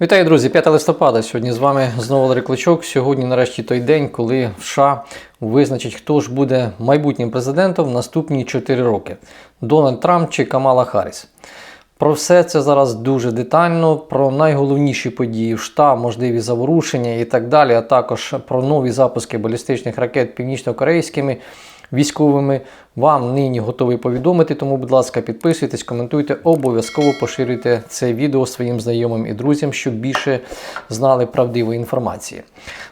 Вітаю, друзі! 5 листопада. Сьогодні з вами знову Валерій Клочок. Сьогодні, нарешті, той день, коли США визначить, хто ж буде майбутнім президентом в наступні 4 роки: Дональд Трамп чи Камала Харріс. Про все це зараз дуже детально, про найголовніші події в США, можливі заворушення і так далі, а також про нові запуски балістичних ракет північно-корейськими військовими. Вам нині готовий повідомити, тому, будь ласка, підписуйтесь, коментуйте, обов'язково поширюйте це відео своїм знайомим і друзям, щоб більше знали правдивої інформації.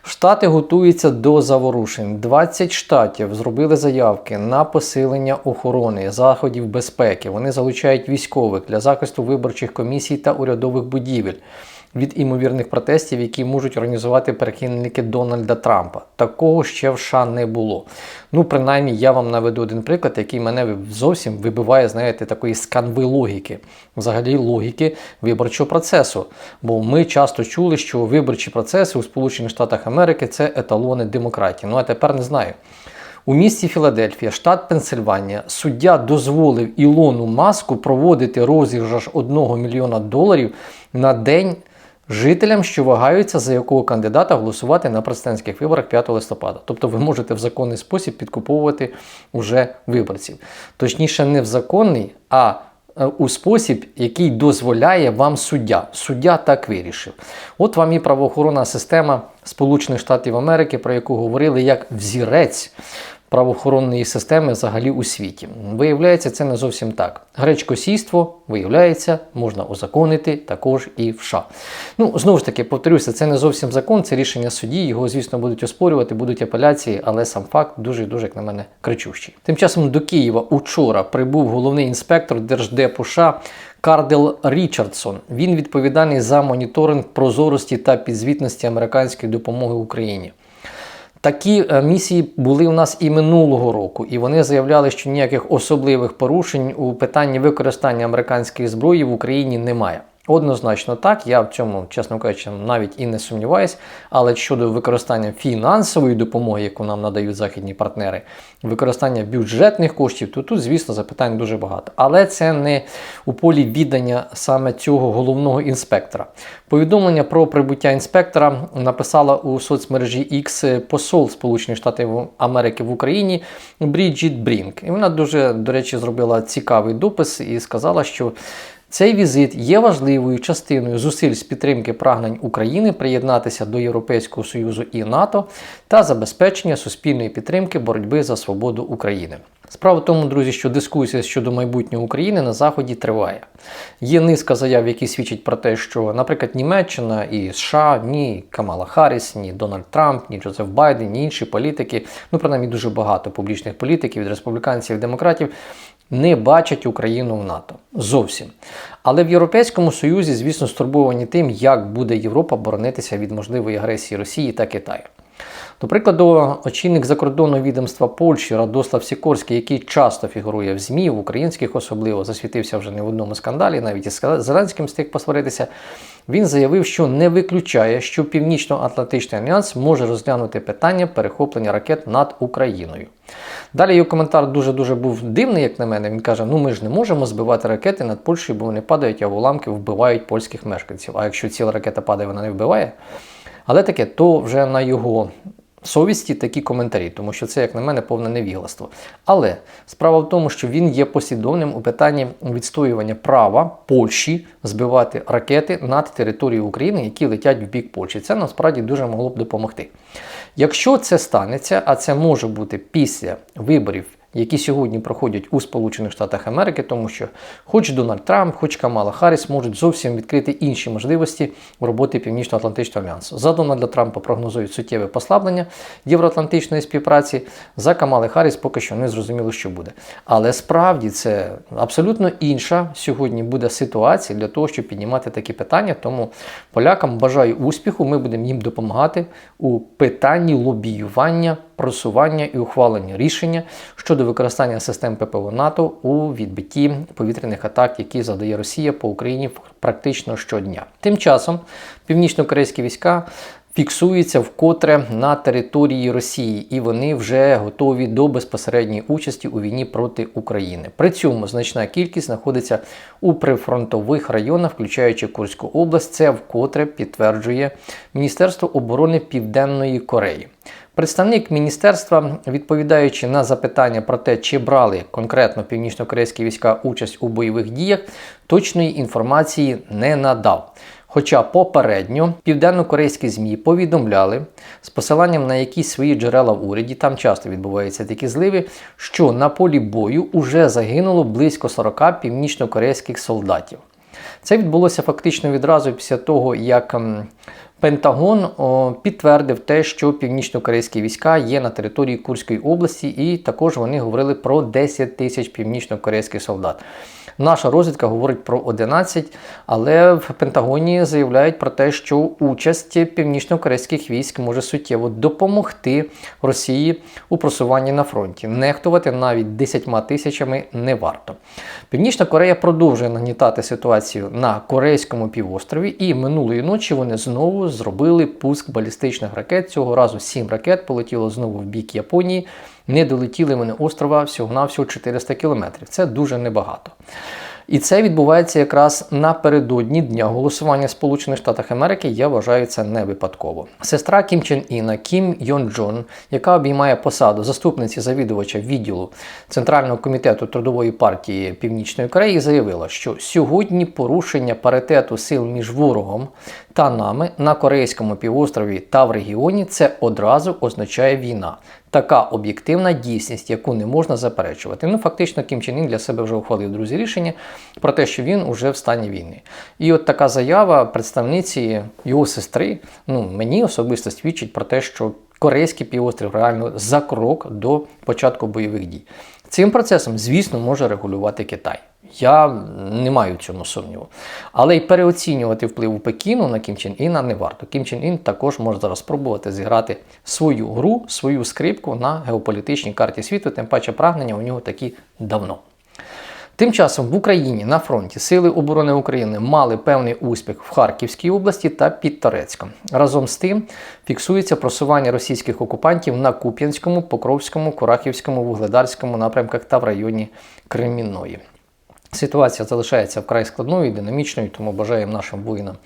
Штати готуються до заворушень. 20 штатів зробили заявки на посилення охорони, заходів безпеки. Вони залучають військових для захисту виборчих комісій та урядових будівель від імовірних протестів, які можуть організувати прихильники Дональда Трампа. Такого ще в США не було. Ну, принаймні, я вам наведу один приклад, який мене зовсім вибиває, знаєте, такої сканви логіки, взагалі логіки виборчого процесу. Бо ми часто чули, що виборчі процеси у Сполучених Штатах Америки це еталони демократії. Ну а тепер не знаю. У місті Філадельфія, штат Пенсильванія, суддя дозволив Ілону Маску проводити розіграш 1 мільйона доларів на день жителям, що вагаються, за якого кандидата голосувати на президентських виборах 5 листопада. Тобто ви можете в законний спосіб підкуповувати уже виборців. Точніше, не в законний, а е, у спосіб, який дозволяє вам суддя. Суддя так вирішив. От вам і правоохоронна система Сполучених Штатів Америки, про яку говорили як взірець правоохоронної системи взагалі у світі. Виявляється, це не зовсім так. Гречкосійство, виявляється, можна узаконити також і в США. Ну, знову ж таки, повторюся, це не зовсім закон, це рішення судді. Його, звісно, будуть оспорювати, будуть апеляції, але сам факт дуже-дуже, як на мене, кричущий. Тим часом до Києва учора прибув головний інспектор Держдепу США Кардел Річардсон. Він відповідальний за моніторинг прозорості та підзвітності американської допомоги Україні. Такі е, місії були у нас і минулого року, і вони заявляли, що ніяких особливих порушень у питанні використання американських зброї в Україні немає. Однозначно так, я в цьому, чесно кажучи, навіть і не сумніваюсь. Але щодо використання фінансової допомоги, яку нам надають західні партнери, використання бюджетних коштів, то тут, звісно, запитань дуже багато. Але це не у полі віддання саме цього головного інспектора. Повідомлення про прибуття інспектора написала у соцмережі X посол Сполучених Штатів Америки в Україні Бріджіт Брінк. І вона дуже, до речі, зробила цікавий допис і сказала, що. Цей візит є важливою частиною зусиль з підтримки прагнень України приєднатися до Європейського Союзу і НАТО та забезпечення суспільної підтримки боротьби за свободу України. Справа в тому, друзі, що дискусія щодо майбутнього України на Заході триває. Є низка заяв, які свідчать про те, що, наприклад, Німеччина і США, ні Камала Харріс, ні Дональд Трамп, ні Джозеф Байден, ні інші політики, ну принаймні дуже багато публічних політиків від республіканців і демократів не бачать Україну в НАТО зовсім. Але в Європейському Союзі, звісно, стурбовані тим, як буде Європа боронитися від можливої агресії Росії та Китаю. До прикладу, очільник закордонного відомства Польщі Радослав Сікорський, який часто фігурує в ЗМІ, в українських особливо засвітився вже не в одному скандалі, навіть із Зеленським встиг посваритися. Він заявив, що не виключає, що Північно-Атлантичний альянс може розглянути питання перехоплення ракет над Україною. Далі його коментар дуже-дуже був дивний, як на мене. Він каже: ну ми ж не можемо збивати ракети над Польщею, бо вони падають, а уламки вбивають польських мешканців. А якщо ціла ракета падає, вона не вбиває. Але таке, то вже на його совісті такі коментарі, тому що це, як на мене, повне невігластво. Але справа в тому, що він є послідовним у питанні відстоювання права Польщі збивати ракети над територією України, які летять в бік Польщі. Це насправді дуже могло б допомогти. Якщо це станеться, а це може бути після виборів які сьогодні проходять у Сполучених Штатах Америки, тому що хоч Дональд Трамп, хоч Камала Харріс можуть зовсім відкрити інші можливості роботи Північно-Атлантичного альянсу. За Дональда Трампа прогнозують суттєве послаблення євроатлантичної співпраці. За Камали Харріс поки що не зрозуміло, що буде. Але справді це абсолютно інша сьогодні буде ситуація для того, щоб піднімати такі питання. Тому полякам бажаю успіху. Ми будемо їм допомагати у питанні лобіювання просування і ухвалення рішення щодо використання систем ППО НАТО у відбитті повітряних атак, які завдає Росія по Україні практично щодня. Тим часом північно-корейські війська фіксуються вкотре на території Росії, і вони вже готові до безпосередньої участі у війні проти України. При цьому значна кількість знаходиться у прифронтових районах, включаючи Курську область. Це вкотре підтверджує Міністерство оборони Південної Кореї. Представник міністерства, відповідаючи на запитання про те, чи брали конкретно північно-корейські війська участь у бойових діях, точної інформації не надав. Хоча попередньо південно-корейські ЗМІ повідомляли з посиланням на якісь свої джерела в уряді, там часто відбуваються такі зливи, що на полі бою уже загинуло близько 40 північно-корейських солдатів. Це відбулося фактично відразу після того, як ем, Пентагон підтвердив те, що північно-корейські війська є на території Курської області, і також вони говорили про 10 тисяч північно-корейських солдат. Наша розвідка говорить про 11, але в Пентагоні заявляють про те, що участь північно-корейських військ може суттєво допомогти Росії у просуванні на фронті. Нехтувати навіть 10 тисячами не варто. Північна Корея продовжує нагнітати ситуацію на Корейському півострові, і минулої ночі вони знову зробили пуск балістичних ракет. Цього разу 7 ракет полетіло знову в бік Японії не долетіли вони острова всього-навсього 400 кілометрів. Це дуже небагато. І це відбувається якраз напередодні дня голосування Сполучених Штатів Америки. Я вважаю це не випадково. Сестра Кім Чен Іна Кім Йон Джон, яка обіймає посаду заступниці завідувача відділу Центрального комітету трудової партії Північної Кореї, заявила, що сьогодні порушення паритету сил між ворогом та нами на Корейському півострові та в регіоні це одразу означає війна. Така об'єктивна дійсність, яку не можна заперечувати. Ну, фактично, Кім Чен Ін для себе вже ухвалив друзі рішення про те, що він уже в стані війни. І от така заява представниці його сестри, ну мені особисто свідчить про те, що Корейський півострів реально за крок до початку бойових дій. Цим процесом, звісно, може регулювати Китай. Я не маю в цьому сумніву. Але й переоцінювати впливу Пекіну на Кім Чен Іна не варто. Кім Чен Ін також може зараз спробувати зіграти свою гру, свою скрипку на геополітичній карті світу, тим паче прагнення у нього такі давно. Тим часом в Україні на фронті Сили оборони України мали певний успіх в Харківській області та під Торецьком. Разом з тим фіксується просування російських окупантів на Куп'янському, Покровському, Курахівському, Вугледарському напрямках та в районі Кремінної. Ситуація залишається вкрай складною і динамічною, тому бажаємо нашим воїнам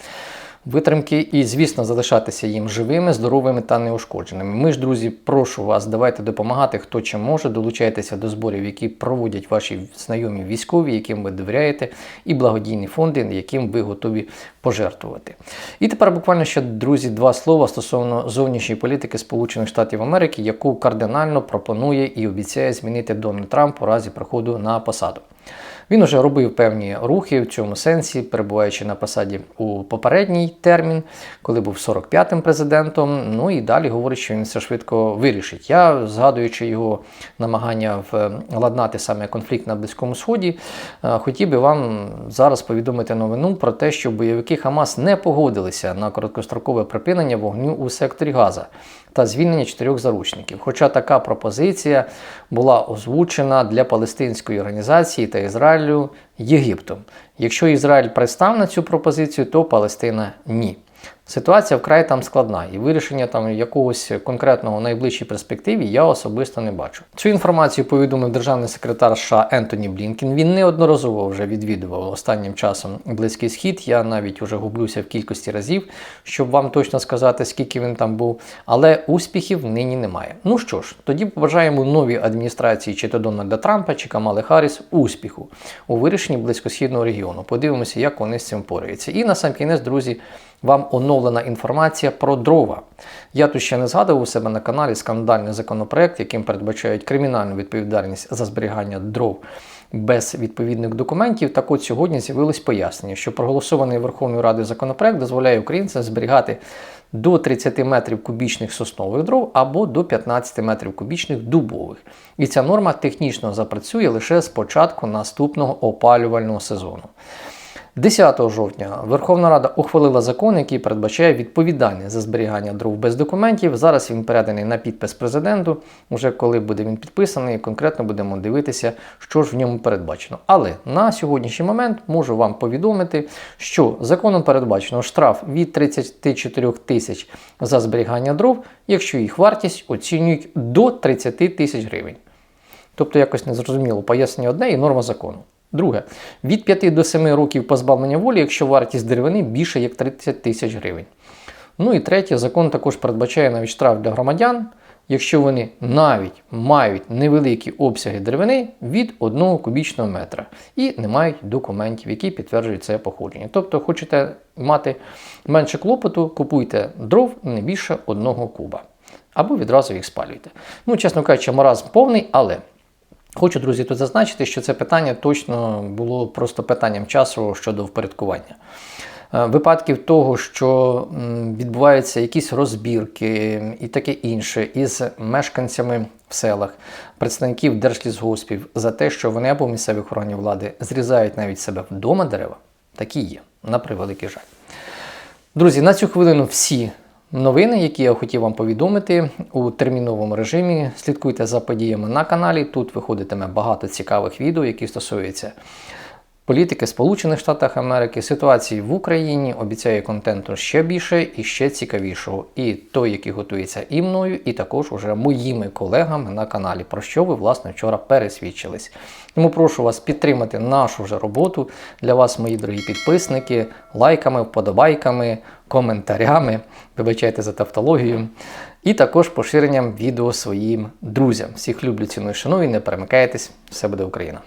витримки і, звісно, залишатися їм живими, здоровими та неушкодженими. Ми ж, друзі, прошу вас, давайте допомагати, хто чим може. Долучайтеся до зборів, які проводять ваші знайомі військові, яким ви довіряєте, і благодійні фонди, яким ви готові пожертвувати. І тепер буквально ще, друзі, два слова стосовно зовнішньої політики Сполучених Штатів Америки, яку кардинально пропонує і обіцяє змінити Дональд Трамп у разі приходу на посаду. Він уже робив певні рухи в цьому сенсі, перебуваючи на посаді у попередній термін, коли був 45-м президентом. Ну і далі говорить, що він все швидко вирішить. Я, згадуючи його намагання владнати саме конфлікт на Близькому Сході, е, хотів би вам зараз повідомити новину про те, що бойовики Хамас не погодилися на короткострокове припинення вогню у секторі Газа та звільнення чотирьох заручників. Хоча така пропозиція була озвучена для палестинської організації та Ізраїлю Єгиптом. Якщо Ізраїль пристав на цю пропозицію, то Палестина ні. Ситуація вкрай там складна, і вирішення там якогось конкретного в найближчій перспективі я особисто не бачу. Цю інформацію повідомив державний секретар США Ентоні Блінкін. Він неодноразово вже відвідував останнім часом близький схід. Я навіть вже гублюся в кількості разів, щоб вам точно сказати, скільки він там був. Але успіхів нині немає. Ну що ж, тоді побажаємо новій адміністрації, чи то Дональда Трампа, чи Камали Харріс успіху у вирішенні близькосхідного регіону. Подивимося, як вони з цим пораються. І на сам кінець, друзі вам оновлена інформація про дрова. Я тут ще не згадував у себе на каналі скандальний законопроект, яким передбачають кримінальну відповідальність за зберігання дров без відповідних документів. Так от сьогодні з'явилось пояснення, що проголосований Верховною Радою законопроект дозволяє українцям зберігати до 30 метрів кубічних соснових дров або до 15 метрів кубічних дубових. І ця норма технічно запрацює лише з початку наступного опалювального сезону. 10 жовтня Верховна Рада ухвалила закон, який передбачає відповідальність за зберігання дров без документів. Зараз він переданий на підпис президенту. Уже коли буде він підписаний, конкретно будемо дивитися, що ж в ньому передбачено. Але на сьогоднішній момент можу вам повідомити, що законом передбачено штраф від 34 тисяч за зберігання дров, якщо їх вартість оцінюють до 30 тисяч гривень. Тобто якось незрозуміло пояснення одне і норма закону. Друге, від 5 до 7 років позбавлення волі, якщо вартість деревини більше як 30 тисяч гривень. Ну і третє, закон також передбачає навіть штраф для громадян, якщо вони навіть мають невеликі обсяги деревини від 1 кубічного метра і не мають документів, які підтверджують це походження. Тобто, хочете мати менше клопоту, купуйте дров не більше 1 куба. Або відразу їх спалюйте. Ну, чесно кажучи, маразм повний, але Хочу, друзі, тут зазначити, що це питання точно було просто питанням часу щодо впорядкування. Е, Випадків того, що відбуваються якісь розбірки і таке інше із мешканцями в селах, представників держлісгоспів за те, що вони або місцевих органів влади зрізають навіть себе вдома дерева, такі є, на превеликий жаль. Друзі, на цю хвилину всі новини, які я хотів вам повідомити у терміновому режимі. Слідкуйте за подіями на каналі. Тут виходитиме багато цікавих відео, які стосуються політики Сполучених Штатів Америки, ситуації в Україні. Обіцяю контенту ще більше і ще цікавішого. І той, який готується і мною, і також уже моїми колегами на каналі, про що ви, власне, вчора пересвідчились. Тому прошу вас підтримати нашу вже роботу для вас, мої дорогі підписники, лайками, вподобайками, коментарями. Вибачайте за тавтологію. І також поширенням відео своїм друзям. Всіх люблю, ціную, шаную, не перемикайтесь, все буде Україна!